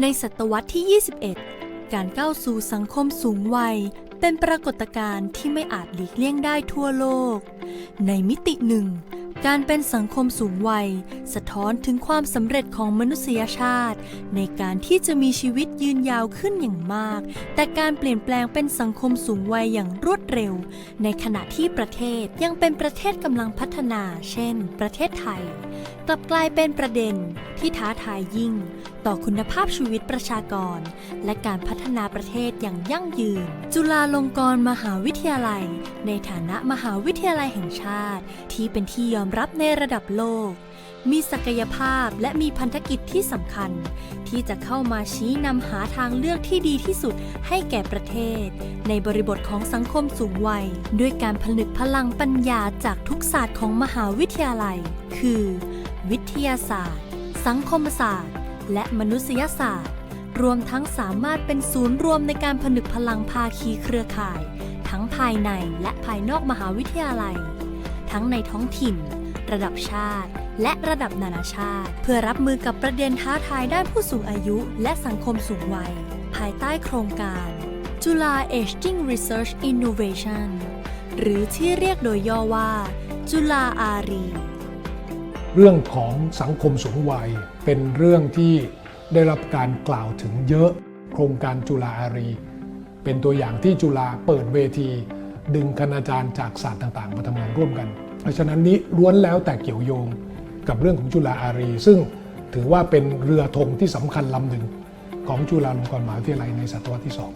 ในศตวรรษที่ 21 การก้าวสู่สังคมสูงวัย เป็นปรากฏการณ์ที่ไม่อาจหลีกเลี่ยงได้ทั่วโลก ในมิติหนึ่ง การเป็นสังคมสูงวัย สะท้อนถึงความสำเร็จของมนุษยชาติ ในการที่จะมีชีวิตยืนยาวขึ้นอย่างมาก แต่การเปลี่ยนแปลงเป็นสังคมสูงวัยอย่างรวดเร็ว ในขณะที่ประเทศยังเป็นประเทศกำลังพัฒนา เช่น ประเทศไทย กลับกลายเป็นประเด็นที่ท้าทายยิ่ง ต่อคุณภาพชีวิตประชากร และการพัฒนาประเทศอย่างยั่งยืน จุฬาลงกรณ์มหาวิทยาลัย ในฐานะมหาวิทยาลัยแห่งชาติ ที่เป็นที่ยอมรับในระดับโลก มีศักยภาพและมีพันธกิจที่สำคัญ ที่จะเข้ามาชี้นำหาทางเลือกที่ดีที่สุดให้แก่ประเทศ ในบริบทของสังคมสูงวัย ด้วยการผนึกพลังปัญญาจากทุกศาสตร์ของมหาวิทยาลัย คือ วิทยาศาสตร์ สังคมศาสตร์ และมนุษยศาสตร์ รวมทั้งสามารถเป็นศูนย์รวมในการผนึกพลังภาคีเครือข่าย ทั้งภายในและภายนอกมหาวิทยาลัย ทั้งในท้องถิ่น ระดับชาติ และระดับนานาชาติ เพื่อรับมือกับประเด็นท้าทายด้านผู้สูงอายุ และสังคมสูงวัย ภายใต้โครงการจุฬา Aging Research Innovation หรือที่เรียกโดยย่อว่า จุฬาอารี เรื่องของสังคมสูงวัย เป็นเรื่องที่ได้รับการกล่าวถึงเยอะ โครงการจุฬาอารี เป็นตัวอย่างที่จุฬาเปิดเวที ดึงคณาจารย์จากศาสตร์ต่างๆ มาทำงานร่วมกัน เพราะฉะนั้นนี้ล้วนแล้วแต่เกี่ยวโยงกับเรื่องของจุฬาอารี ซึ่งถือว่าเป็นเรือธงที่สำคัญลำหนึ่งของจุฬาลงกรณ์มหาวิทยาลัยในศตวรรษที่สอง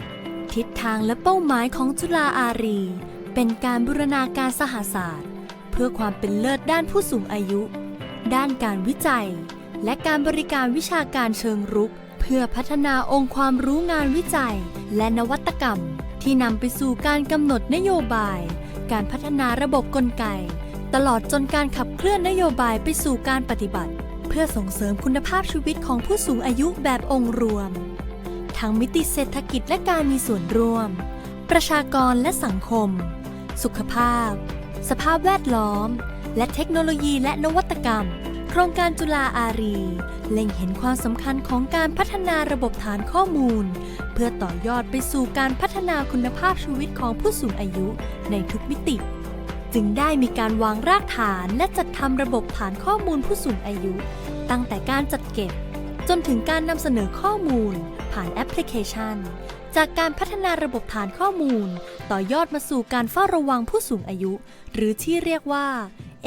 ทิศทางและเป้าหมายของจุฬาอารี เป็นการบูรณาการสหศาสตร์ เพื่อความเป็นเลิศด้านผู้สูงอายุ ด้านการวิจัย และการบริการวิชาการเชิงรุก เพื่อพัฒนาองค์ความรู้งานวิจัย และนวัตกรรม ที่นำไปสู่การกำหนดนโยบาย การพัฒนาระบบกลไก ตลอดจนการขับเคลื่อนนโยบายไปสู่การปฏิบัติ เพื่อส่งเสริมคุณภาพชีวิตของผู้สูงอายุแบบองค์รวม ทั้งมิติเศรษฐกิจและการมีส่วนร่วม ประชากรและสังคม สุขภาพ สภาพแวดล้อม และเทคโนโลยีและนวัตกรรม โครงการจุฬาอารี เล็งเห็นความสำคัญของการพัฒนาระบบฐานข้อมูล เพื่อต่อยอดไปสู่การพัฒนาคุณภาพชีวิตของผู้สูงอายุในทุกมิติ จึงได้มีการวางรากฐานและจัดทำระบบฐานข้อมูลผู้สูงอายุ ตั้งแต่การจัดเก็บ จนถึงการนำเสนอข้อมูล ผ่านแอปพลิเคชัน จากการพัฒนาระบบฐานข้อมูล ต่อยอดมาสู่การเฝ้าระวังผู้สูงอายุ หรือที่เรียกว่า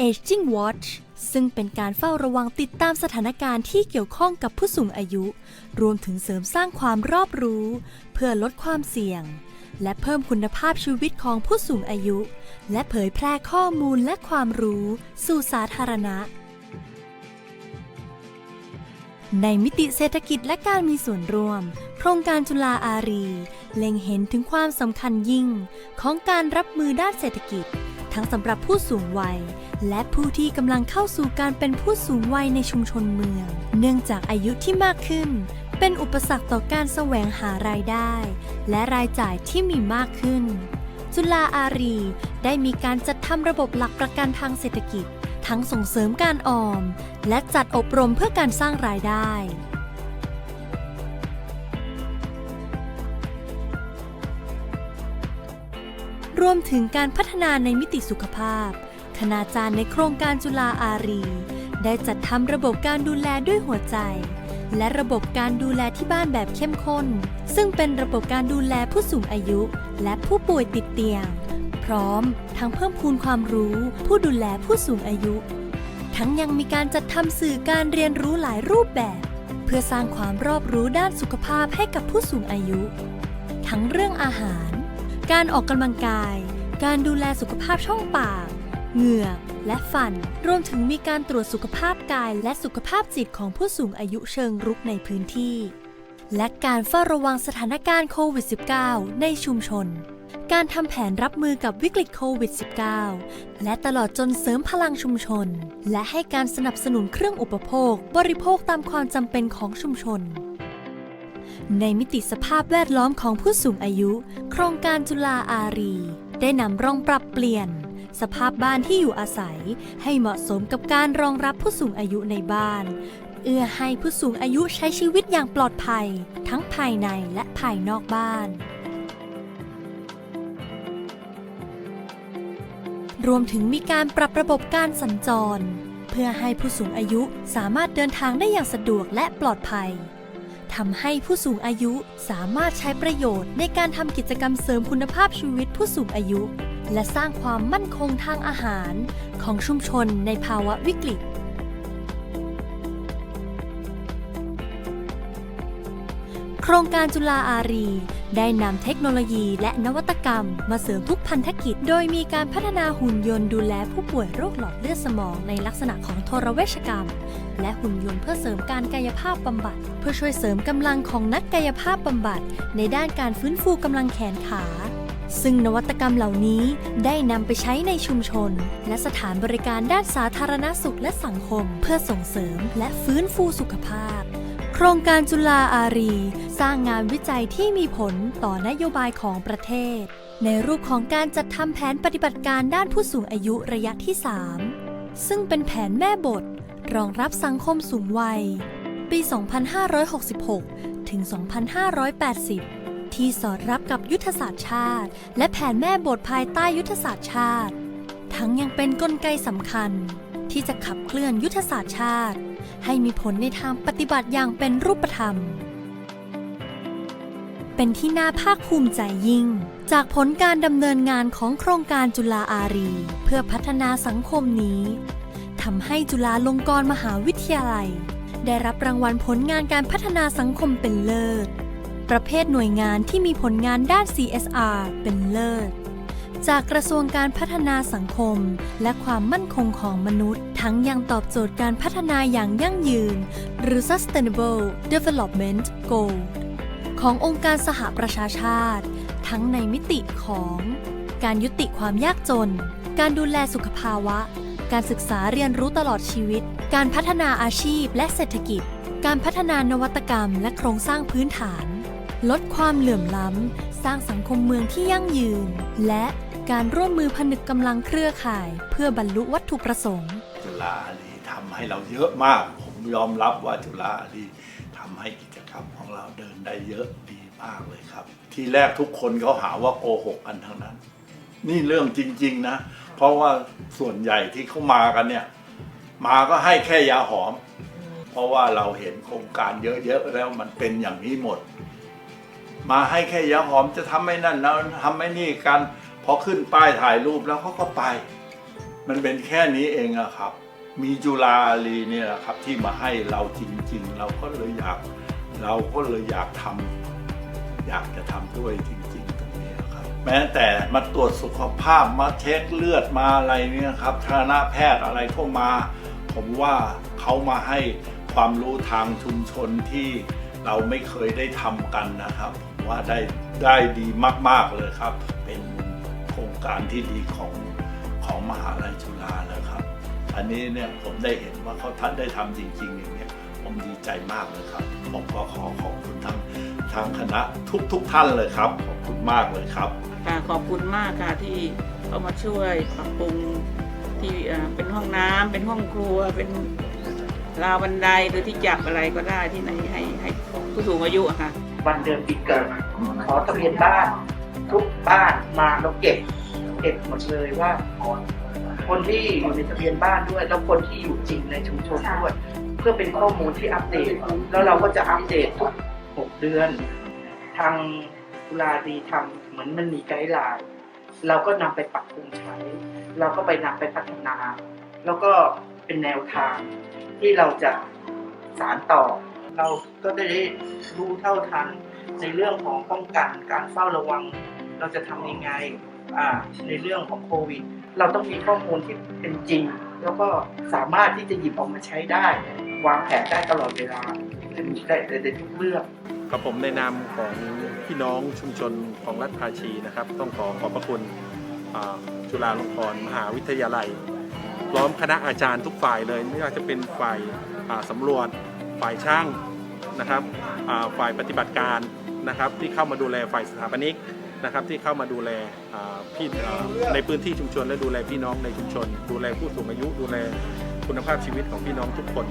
Aging Watch ซึ่งเป็นการเฝ้าระวังติดตามสถานการณ์ที่เกี่ยวข้องกับผู้สูงอายุ รวมถึงเสริมสร้างความรอบรู้ เพื่อลดความเสี่ยง และเพิ่มคุณภาพชีวิตของผู้สูงอายุ และเผยแพร่ข้อมูลและความรู้สู่สาธารณะ ในมิติเศรษฐกิจและการมีส่วนร่วม โครงการจุฬาอารี เล็งเห็นถึงความสำคัญยิ่ง ของการรับมือด้านเศรษฐกิจ ทั้งสำหรับผู้สูงวัย และผู้ที่กำลังเข้าสู่การเป็นผู้สูงวัยในชุมชนเมือง เนื่องจากอายุที่มากขึ้น เป็นอุปสรรคต่อการแสวงหารายได้ และรายจ่ายที่มีมากขึ้น จุฬาอารี ได้มีการจัดทำระบบหลักประกันทางเศรษฐกิจ ทั้งส่งเสริมการออม และจัดอบรมเพื่อการสร้างรายได้รวมถึงการพัฒนาในมิติสุขภาพ คณาจารย์ในโครงการจุฬาอารี ได้จัดทำระบบการดูแลด้วยหัวใจ และระบบการดูแลที่บ้านแบบเข้มข้น ซึ่งเป็นระบบการดูแลผู้สูงอายุ และผู้ป่วยติดเตียง พร้อมทั้งเพิ่มพูนความรู้ ผู้ดูแลผู้สูงอายุ ทั้งยังมีการจัดทำสื่อการเรียนรู้หลายรูปแบบ เพื่อสร้างความรอบรู้ด้านสุขภาพให้กับผู้สูงอายุ ทั้งเรื่องอาหาร การออกกำลังกาย การดูแลสุขภาพช่องปาก เหงือและฟัน รวมถึงมีการตรวจสุขภาพกายและสุขภาพจิตของผู้สูงอายุเชิงรุกในพื้นที่ และการเฝ้าระวังสถานการณ์โควิด -19 ในชุมชน การทำแผนรับมือกับวิกฤตโควิด -19 และตลอดจนเสริมพลังชุมชน และให้การสนับสนุนเครื่องอุปโภค บริโภคตามความจำเป็นของชุมชนในมิติสภาพแวดล้อมของผู้สูงอายุ โครงการจุฬาอารี ได้นำร่องปรับเปลี่ยน สภาพบ้านที่อยู่อาศัย ให้เหมาะสมกับการรองรับผู้สูงอายุในบ้าน เอื้อให้ผู้สูงอายุใช้ชีวิตอย่างปลอดภัย ทั้งภายในและภายนอกบ้านรวมถึงมีการปรับระบบการสัญจร เพื่อให้ผู้สูงอายุสามารถเดินทางได้อย่างสะดวกและปลอดภัยทำให้ผู้สูงอายุสามารถใช้ประโยชน์ในการทำกิจกรรมเสริมคุณภาพชีวิตผู้สูงอายุ และสร้างความมั่นคงทางอาหารของชุมชนในภาวะวิกฤต โครงการจุฬาอารี ได้นำเทคโนโลยีและนวัตกรรม มาเสริมทุกพันธกิจ โดยมีการพัฒนาหุ่นยนต์ดูแลผู้ป่วยโรคหลอดเลือดสมองในลักษณะของโทรเวชกรรม และหุ่นยนต์เพื่อเสริมการกายภาพบำบัด เพื่อช่วยเสริมกำลังของนักกายภาพบำบัด ในด้านการฟื้นฟูกำลังแขนขา ซึ่งนวัตกรรมเหล่านี้ได้นำไปใช้ในชุมชน และสถานบริการด้านสาธารณสุขและสังคม เพื่อส่งเสริมและฟื้นฟูสุขภาพ โครงการจุฬาอารี สร้างงานวิจัยที่มีผลต่อนโยบายของประเทศ ในรูปของการจัดทำแผนปฏิบัติการด้านผู้สูงอายุระยะที่ 3 ซึ่งเป็นแผนแม่บท รองรับสังคมสูงวัย ปี 2566 ถึง 2580 ที่สอดรับกับยุทธศาสตร์ชาติ และแผนแม่บทภายใต้ยุทธศาสตร์ชาติ ทั้งยังเป็นนกลไกสำคัญ ที่จะขับเคลื่อนยุทธศาสตร์ชาติ ให้มีผลในทางปฏิบัติอย่างเป็นรูปธรรม เป็นที่น่าภาคภูมิใจยิ่ง จากผลการดำเนินงานของโครงการจุฬาอารี เพื่อพัฒนาสังคมนี้ทำให้จุฬาลงกรณ์มหาวิทยาลัย ได้รับรางวัลผลงานการพัฒนาสังคมเป็นเลิศ ประเภทหน่วยงานที่มีผลงานด้าน CSR เป็นเลิศ จากกระทรวงการพัฒนาสังคม และความมั่นคงของมนุษย์ ทั้งยังตอบโจทย์การพัฒนาอย่างยั่งยืน หรือ Sustainable Development Goal ขององค์การสหประชาชาติ ทั้งในมิติของการยุติความยากจน การดูแลสุขภาวะ การศึกษาเรียนรู้ตลอดชีวิต การพัฒนาอาชีพและเศรษฐกิจ การพัฒนานวัตกรรมและโครงสร้างพื้นฐาน ลดความเหลื่อมล้ำ สร้างสังคมเมืองที่ยั่งยืน และการร่วมมือผนึกกำลังเครือข่าย เพื่อบรรลุวัตถุประสงค์ จุฬาอารีทำให้เราเยอะมาก ผมยอมรับว่าจุฬาอารีทำให้กิจกรรมของเราเดินได้เยอะดีมากเลยครับ ทีแรกทุกคนเขาหาว่าโกหกกันทั้งนั้น นี่เรื่องจริง ๆ นะ เพราะว่าส่วนใหญ่ที่เขามากันเนี่ย มาก็ให้แค่ยาหอม เพราะว่าเราเห็นโครงการเยอะๆแล้วมันเป็นอย่างนี้หมด มาให้แค่ยาหอมจะทำไม่นั่นแล้วทำไม่นี่กันพอขึ้นป้ายถ่ายรูปแล้วเขาก็ไป มันเป็นแค่นี้เองอะครับ มีจุฬาอารีเนี่ยแหละครับที่มาให้เราจริง ๆ เราก็เลยอยาก เราก็เลยอยากทำอยากจะทำด้วยจริง ๆ ตรงนี้ครับ แม้แต่มาตรวจสุขภาพมาเช็คเลือดมาอะไรเนี่ยครับคณะแพทย์อะไรก็มา ผมว่าเขามาให้ความรู้ทางชุมชนที่เราไม่เคยได้ทำกันนะครับผ ว่าได้ได้ดีมาก ๆเลยครับ เป็นโครงการที่ดีของของมหาลัยจุฬาแล้วครับ อันนี้เนี่ยผมได้เห็นว่าเขาท่านได้ทำจริงๆอย่างเนี้ยผมดีใจมากเลยครับ ผมก็ขอขอบคุณทั้งทางคณะทุกๆทท่านเลยครับ ขอบคุณมากเลยครับค่ะขอบคุณมากค่ะที่เข้ามาช่วยปรับปรุงที่อ่าเป็นห้องน้ำเป็นห้องครัวเป็นราวบันไดหรือที่จับอะไรก็ได้ที่ไหนให้ให้ผู้สูงอายุค่ะ วันเดือนปีเกิด ขอทะเบียนบ้าน ทุกบ้านมาแล้วเก็บ เก็บหมดเลยว่า คนที่อยู่ในทะเบียนบ้านด้วย แล้วคนที่อยู่จริงในชุมชนด้วย เพื่อเป็นข้อมูลที่อัปเดต แล้วเราก็จะอัปเดตทุกหกเดือน ทางกุลาดีทำเหมือนมันมีไกด์ไลน์เราก็นำไปปรับปรุงใช้ เราก็ไปนำไปพัฒนา แล้วก็เป็นแนวทางที่เราจะสารต่อ เราก็ได้รู้เท่าทันในเรื่องของป้องกันการเฝ้าระวัง เราจะทำยังไงในเรื่องของโควิด เราต้องมีข้อมูลที่เป็นจริง แล้วก็สามารถที่จะหยิบออกมาใช้ได้ วางแผนได้ตลอดเวลาได้ได้ในทุกเรื่องกับผมในนามของพี่น้องชุมชนของรัฐภาชีนะครับ ต้องขอขอบพระคุณจุฬาลงกรณ์มหาวิทยาลัย พร้อมคณะอาจารย์ทุกฝ่ายเลยไม่ว่าจะเป็นฝ่ายสำรวจ ฝ่ายช่างนะครับฝ่ายปฏิบัติการนะครับที่เข้ามาดูแลฝ่ายสถาปนิกนะครับที่เข้ามาดูแลพี่ในพื้นที่ชุมชนและดูแลพี่น้องในชุมชน ดูแลผู้สูงอายุดูแลคุณภาพชีวิตของพี่น้องทุกคน